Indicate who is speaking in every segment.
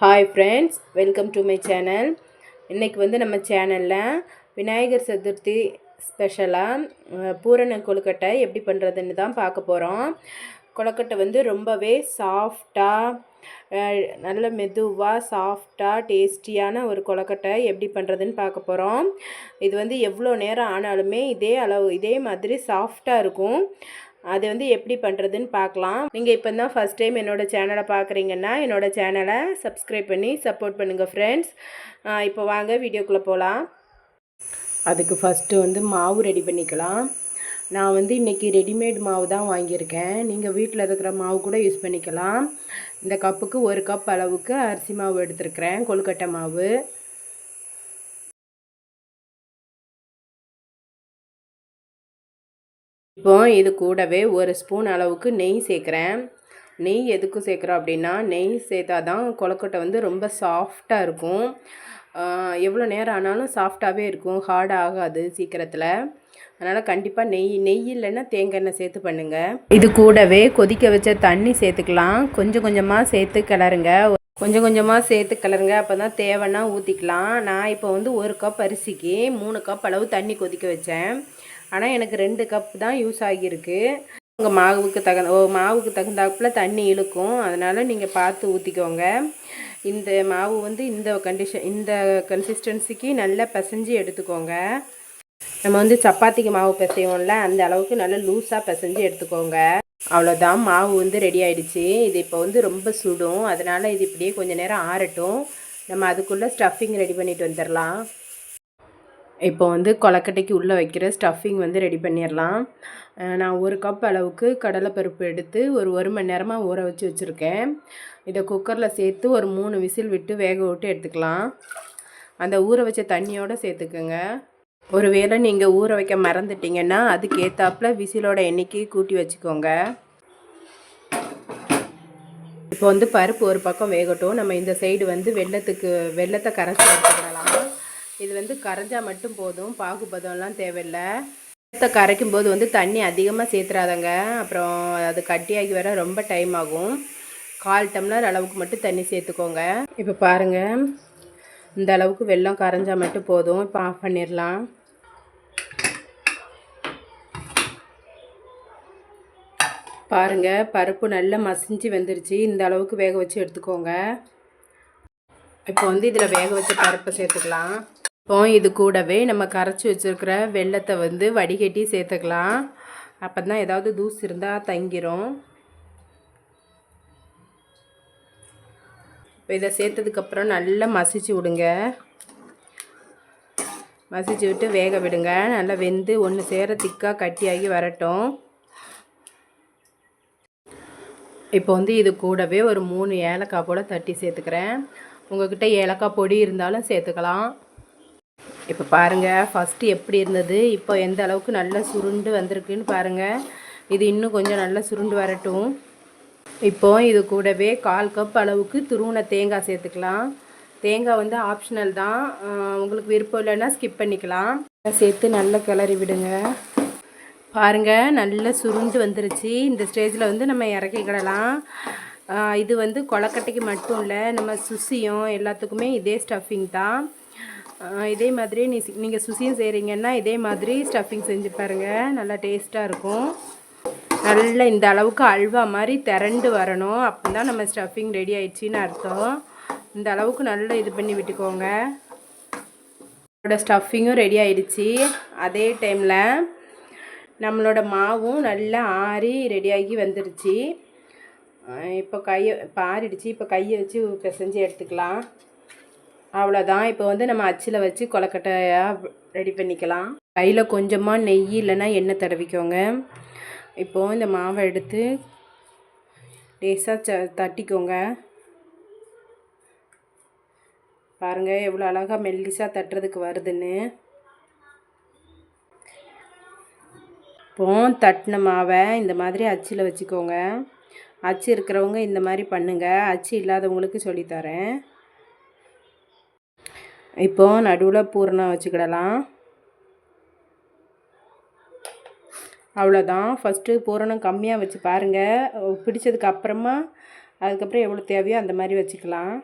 Speaker 1: Hi friends welcome to my channel இன்றைக்கி வந்து நம்ம சேனலில் விநாயகர் சதுர்த்தி ஸ்பெஷலாக பூரண கொழுக்கட்டை எப்படி பண்ணுறதுன்னு தான் பார்க்க போகிறோம் கொழுக்கட்டை வந்து ரொம்பவே சாஃப்டாக நல்ல மெதுவாக சாஃப்டாக டேஸ்டியான ஒரு கொழுக்கட்டை எப்படி பண்ணுறதுன்னு பார்க்க போகிறோம் இது வந்து எவ்வளோ நேரம் ஆனாலுமே இதே அளவு இதே மாதிரி சாஃப்டாக இருக்கும். அது வந்து எப்படி பண்ணுறதுன்னு பார்க்கலாம். நீங்கள் இப்போ தான் ஃபஸ்ட் டைம் என்னோடய சேனலை பார்க்குறீங்கன்னா என்னோடய சேனலை சப்ஸ்கிரைப் பண்ணி சப்போர்ட் பண்ணுங்கள் ஃப்ரெண்ட்ஸ் இப்போ வாங்க வீடியோக்குள்ளே போகலாம் அதுக்கு ஃபஸ்ட்டு வந்து மாவு ரெடி பண்ணிக்கலாம். நான் வந்து இன்றைக்கி ரெடிமேட் மாவு தான் வாங்கியிருக்கேன். நீங்கள் வீட்டில் இருக்கிற மாவு கூட யூஸ் பண்ணிக்கலாம். இந்த கப்புக்கு ஒரு கப் அளவுக்கு அரிசி மாவு எடுத்துருக்குறேன் கொழுக்கட்டை மாவு. இப்போ இது கூடவே ஒரு ஸ்பூன் அளவுக்கு நெய் சேர்க்குறேன். நெய் எதுக்கு சேர்க்குறோம் அப்படின்னா நெய் சேர்த்தா தான் கொலக்கட்டை வந்து ரொம்ப சாஃப்டாக இருக்கும். எவ்வளோ நேரம் ஆனாலும் சாஃப்டாகவே இருக்கும் ஹார்ட் ஆகாது சீக்கிரத்தில். அதனால் கண்டிப்பாக நெய் நெய் இல்லைன்னா தேங்காய் எண்ணெய் சேர்த்து பண்ணுங்கள் இது கூடவே கொதிக்க வச்ச தண்ணி சேர்த்துக்கலாம். கொஞ்சம் கொஞ்சமாக சேர்த்து கிளறுங்க. கொஞ்சம் கொஞ்சமாக சேர்த்து கிளறுங்க. அப்போ தான் தேவைன்னா ஊற்றிக்கலாம் நான் இப்போ வந்து ஒரு கப் அரிசிக்கு மூணு கப் அளவு தண்ணி கொதிக்க வச்சேன். ஆனால் எனக்கு ரெண்டு கப் தான் யூஸ் ஆகியிருக்கு. உங்கள் மாவுக்கு தகுந்த ஓ மாவுக்கு தகுந்தாப்பில் தண்ணி இழுக்கும். அதனால் நீங்கள் பார்த்து ஊற்றிக்கோங்க இந்த மாவு வந்து இந்த கண்டிஷன் இந்த கன்சிஸ்டன்சிக்கு நல்லா பிசைஞ்சு எடுத்துக்கோங்க. நம்ம வந்து சப்பாத்திக்கு மாவு பிசைவோம்ல அந்த அளவுக்கு நல்லா லூஸாக பிசைஞ்சு எடுத்துக்கோங்க. அவ்வளோதான் மாவு வந்து ரெடி ஆகிடுச்சு இது இப்போ வந்து ரொம்ப சுடும். அதனால் இது இப்படியே கொஞ்சம் நேரம் ஆறட்டும். நம்ம அதுக்குள்ளே ஸ்டஃபிங் ரெடி பண்ணிட்டு வந்துடலாம். இப்போ வந்து கொலக்கட்டைக்கு உள்ளே வைக்கிற ஸ்டஃபிங் வந்து ரெடி பண்ணிடலாம் நான் ஒரு கப் அளவுக்கு கடலைப்பருப்பு எடுத்து ஒரு ஒரு மணி நேரமாக ஊற வச்சு வச்சுருக்கேன். இதை குக்கரில் சேர்த்து ஒரு மூணு விசில் விட்டு வேக விட்டு எடுத்துக்கலாம். அந்த ஊற வச்ச தண்ணியோடு சேர்த்துக்குங்க. ஒரு வேளை நீங்கள் ஊற வைக்க மறந்துட்டிங்கன்னா அதுக்கேற்றாப்பில் விசிலோட எண்ணிக்கை கூட்டி வச்சுக்கோங்க. இப்போ வந்து பருப்பு ஒரு பக்கம் வேகட்டும். நம்ம இந்த சைடு வந்து வெள்ளத்துக்கு வெள்ளத்தை கரைச்சி எடுத்துக்கிடலாம். இது வந்து கரைஞ்சால் மட்டும் போதும் பாகுபதம்லாம் தேவையில்லை. வெள்ளத்தை கரைக்கும் போது வந்து தண்ணி அதிகமாக சேர்த்துறாதங்க அப்புறம் அது கட்டியாகி வர ரொம்ப டைம் ஆகும். கால் டம்ளர் அளவுக்கு மட்டும் தண்ணி சேர்த்துக்கோங்க இப்போ பாருங்கள் இந்த அளவுக்கு வெள்ளம் கரைஞ்சால் மட்டும் போதும். இப்போ ஆஃப் பண்ணிடலாம் பாருங்கள் பருப்பு நல்லா மசிஞ்சு வந்துருச்சு. இந்த அளவுக்கு வேக வச்சு எடுத்துக்கோங்க. இப்போ வந்து இதில் வேக வச்ச பருப்பை சேர்த்துக்கலாம். இப்போ இது கூடவே நம்ம கரைச்சி வச்சுருக்கிற வெள்ளத்தை வந்து வடிகட்டி சேர்த்துக்கலாம். அப்போ தான் ஏதாவது தூசு இருந்தால் தங்கிரும். இப்போ இதை சேர்த்ததுக்கப்புறம் நல்லா மசிச்சு விடுங்க. மசிச்சு விட்டு வேக விடுங்க. நல்லா வெந்து ஒன்று சேர திக்காக கட்டியாகி வரட்டும். இப்போ வந்து இது கூடவே ஒரு மூணு ஏலக்காய் போல் தட்டி சேர்த்துக்கிறேன். உங்கள்கிட்ட ஏலக்காய் பொடி இருந்தாலும் சேர்த்துக்கலாம். இப்போ பாருங்கள் ஃபஸ்ட்டு எப்படி இருந்தது? இப்போ எந்த அளவுக்கு நல்லா சுருண்டு வந்திருக்குன்னு பாருங்கள் இது இன்னும் கொஞ்சம் நல்லா சுருண்டு வரட்டும். இப்போ இது கூடவே கால் கப் அளவுக்கு துருவன தேங்காய் சேர்த்துக்கலாம். தேங்காய் வந்து ஆப்ஷனல் தான். உங்களுக்கு விருப்பம் இல்லைன்னா ஸ்கிப் பண்ணிக்கலாம். சேர்த்து நல்லா கிளறி விடுங்க. பாருங்கள் நல்லா சுருண்டு வந்துருச்சு. இந்த ஸ்டேஜில் வந்து நம்ம இறக்கிக்கிடலாம் இது வந்து கொலக்கட்டைக்கு மட்டும் இல்லை நம்ம சுசியும் எல்லாத்துக்குமே இதே ஸ்டஃபிங் தான். இதே மாதிரி நீ நீங்கள் சுசியும் செய்கிறீங்கன்னா இதே மாதிரி ஸ்டஃபிங் செஞ்சு பாருங்கள் நல்லா டேஸ்ட்டாக இருக்கும். நல்ல இந்த அளவுக்கு அல்வா மாதிரி திரண்டு வரணும். அப்போ தான் நம்ம ஸ்டஃபிங் ரெடி ஆயிடுச்சின்னு அர்த்தம். இந்த அளவுக்கு நல்லா இது பண்ணி விட்டுக்கோங்க. நம்மளோட ஸ்டஃபிங்கும் ரெடி ஆயிடுச்சு. அதே டைமில் நம்மளோட மாவும் நல்லா ஆறி ரெடியாகி வந்துடுச்சு இப்போ கையை இப்போ ஆறிடுச்சு. இப்போ கையை வச்சு பிசைஞ்சு எடுத்துக்கலாம். அவ்வளோதான் இப்போ வந்து நம்ம அச்சில் வச்சு கொலக்கட்டையாக ரெடி பண்ணிக்கலாம். கையில் கொஞ்சமாக நெய் இல்லைன்னா எண்ணெய் தடவிக்கோங்க. இப்போது இந்த மாவை எடுத்து லேசாக ச தட்டிக்கோங்க. பாருங்கள் எவ்வளோ அழகாக மெல்லிசாக தட்டுறதுக்கு வருதுன்னு. இப்போ தட்டின மாவை இந்த மாதிரி அச்சில் வச்சுக்கோங்க. அச்சு இருக்கிறவங்க இந்த மாதிரி பண்ணுங்கள் அச்சு இல்லாதவங்களுக்கு சொல்லித்தரேன் இப்போ நடுவில் பூரணம் வச்சுக்கிடலாம். அவ்வளோதான் ஃபஸ்ட்டு பூரணம் கம்மியாக வச்சு பாருங்கள் பிடிச்சதுக்கு அப்புறமா அதுக்கப்புறம் எவ்வளோ தேவையோ அந்த மாதிரி வச்சுக்கலாம்.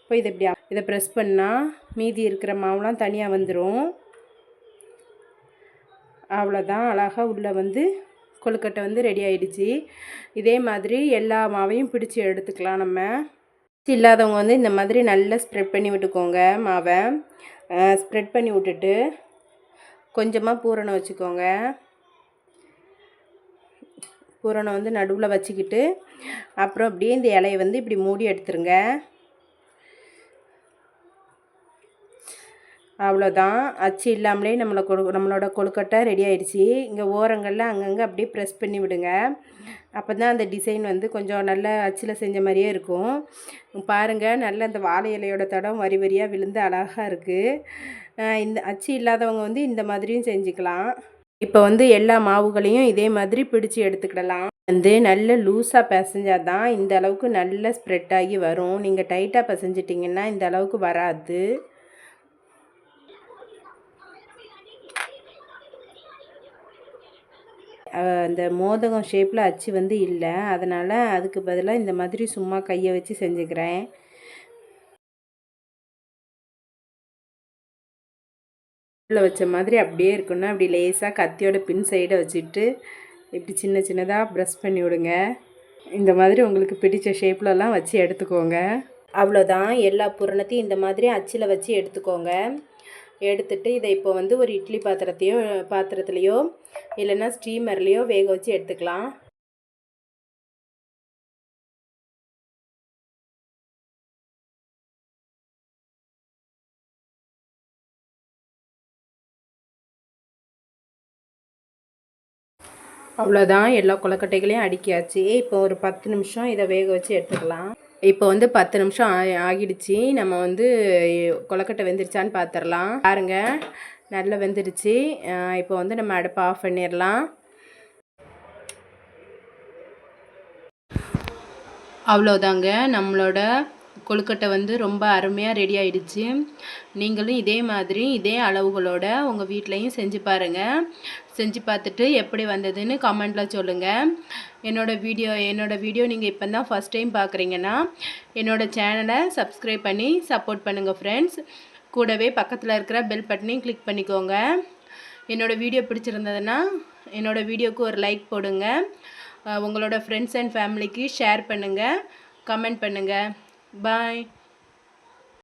Speaker 1: இப்போ இதை இப்படி இதை ப்ரெஸ் பண்ணால் மீதி இருக்கிற மாவுலாம் தனியாக வந்துடும் அவ்வளோதான் அழகாக உள்ளே வந்து கொழுக்கட்டை வந்து ரெடி ஆகிடுச்சி இதே மாதிரி எல்லா மாவையும் பிடிச்சி எடுத்துக்கலாம் நம்ம. இல்லாதவங்க வந்து இந்த மாதிரி நல்லா ஸ்ப்ரெட் பண்ணி விட்டுக்கோங்க மாவை. ஸ்ப்ரெட் பண்ணி விட்டுட்டு கொஞ்சமாக பூரணம் வச்சுக்கோங்க. பூரணம் வந்து நடுவில் வச்சுக்கிட்டு அப்புறம் அப்படியே இந்த இலையை வந்து இப்படி மூடி எடுத்துருங்க. அவ்வளோதான். அச்சு இல்லாமலே நம்மளை கொடு நம்மளோட கொழுக்கட்டை ரெடி ஆயிடுச்சு. இங்கே ஓரங்களில் அங்கங்கே அப்படியே ப்ரெஸ் பண்ணி விடுங்க. அப்போ தான் அந்த டிசைன் வந்து கொஞ்சம் நல்ல அச்சில் செஞ்ச மாதிரியே இருக்கும். பாருங்கள் நல்ல அந்த வாழை இலையோட தடம் வரி வரியாக விழுந்து அழகாக இருக்குது இந்த அச்சு இல்லாதவங்க வந்து இந்த மாதிரியும் செஞ்சுக்கலாம். இப்போ வந்து எல்லா மாவுகளையும் இதே மாதிரி பிடிச்சி எடுத்துக்கிடலாம். வந்து நல்ல லூஸாக பிசைஞ்சால் தான் இந்த அளவுக்கு நல்ல ஸ்ப்ரெட் ஆகி வரும். நீங்கள் டைட்டாக பிசைஞ்சிட்டிங்கன்னா இந்த அளவுக்கு வராது. அந்த மோதகம் ஷேப்பில் அச்சு வந்து இல்லை. அதனால் அதுக்கு பதிலாக இந்த மாதிரி சும்மா கையை வச்சு செஞ்சுக்கிறேன். உள்ள வச்ச மாதிரி அப்படியே இருக்குன்னா அப்படி லேசாக கத்தியோட பின் சைடை வச்சுட்டு இப்படி சின்ன சின்னதாக ப்ரெஸ் பண்ணி விடுங்க. இந்த மாதிரி உங்களுக்கு பிடித்த ஷேப்லலாம் வச்சு எடுத்துக்கோங்க. அவ்வளோதான் எல்லா புரணத்தையும் இந்த மாதிரி அச்சில் வச்சு எடுத்துக்கோங்க. எடுத்துட்டு இதை இப்போ வந்து ஒரு இட்லி பாத்திரத்தையோ பாத்திரத்துலேயோ இல்லைன்னா ஸ்டீமர்லேயோ வேக வச்சு எடுத்துக்கலாம். அவ்வளோதான் எல்லா கொலக்கட்டைகளையும் அடுக்கியாச்சு. இப்போ ஒரு பத்து நிமிஷம் இதை வேக வச்சு எடுத்துக்கலாம். இப்போ வந்து பத்து நிமிஷம் ஆகிடுச்சு. நம்ம வந்து கொலக்கட்டை வெந்துருச்சான்னு பார்த்துடலாம் பாருங்க நல்லா வெந்துருச்சு இப்போ வந்து நம்ம அடுப்பை ஆஃப் பண்ணிடலாம் அவ்வளோதாங்க நம்மளோட கொழுக்கட்டை வந்து ரொம்ப அருமையாக ரெடி ஆயிடுச்சு. நீங்களும் இதே மாதிரி இதே அளவுகளோட உங்கள் வீட்லேயும் செஞ்சு பாருங்கள் செஞ்சு பார்த்துட்டு எப்படி வந்ததுன்னு கமெண்டில் சொல்லுங்கள் என்னோடய வீடியோ என்னோடய வீடியோ நீங்கள் இப்போ தான் ஃபஸ்ட் டைம் பார்க்குறீங்கன்னா என்னோடய சேனலை சப்ஸ்கிரைப் பண்ணி சப்போர்ட் பண்ணுங்கள் ஃப்ரெண்ட்ஸ் கூடவே பக்கத்தில் இருக்கிற பெல் பட்டனையும் கிளிக் பண்ணிக்கோங்க. என்னோடய வீடியோ பிடிச்சிருந்ததுன்னா என்னோடய வீடியோவுக்கு ஒரு லைக் போடுங்க. உங்களோட ஃப்ரெண்ட்ஸ் அண்ட் ஃபேமிலிக்கு ஷேர் பண்ணுங்கள் கமெண்ட் பண்ணுங்கள் Bye.